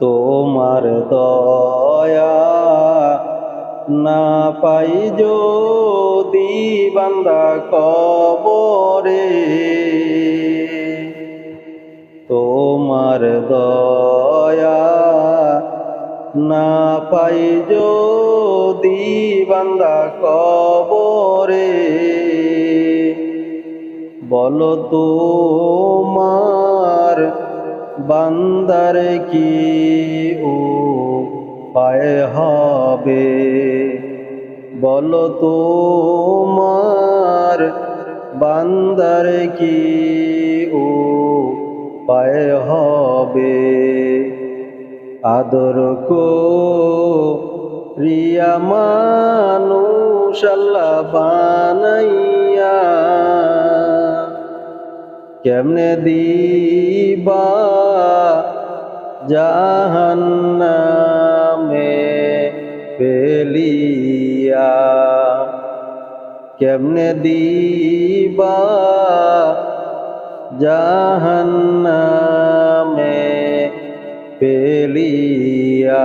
তোমার দয়া না পাই যদি বান্দা কবরে। তোমার দয়া না পাই যদি বান্দা কবরে। বলো তোমার বান্দার কি ও পায় হবে? বলো তোমার বান্দার কি ও পায় হবে? আদর কো রিয়া মানুষ আল্লাহ কেমনে দিবা জাহান্নামে পেলিয়া কেমনে দিবা জাহান্নামে পেলিয়া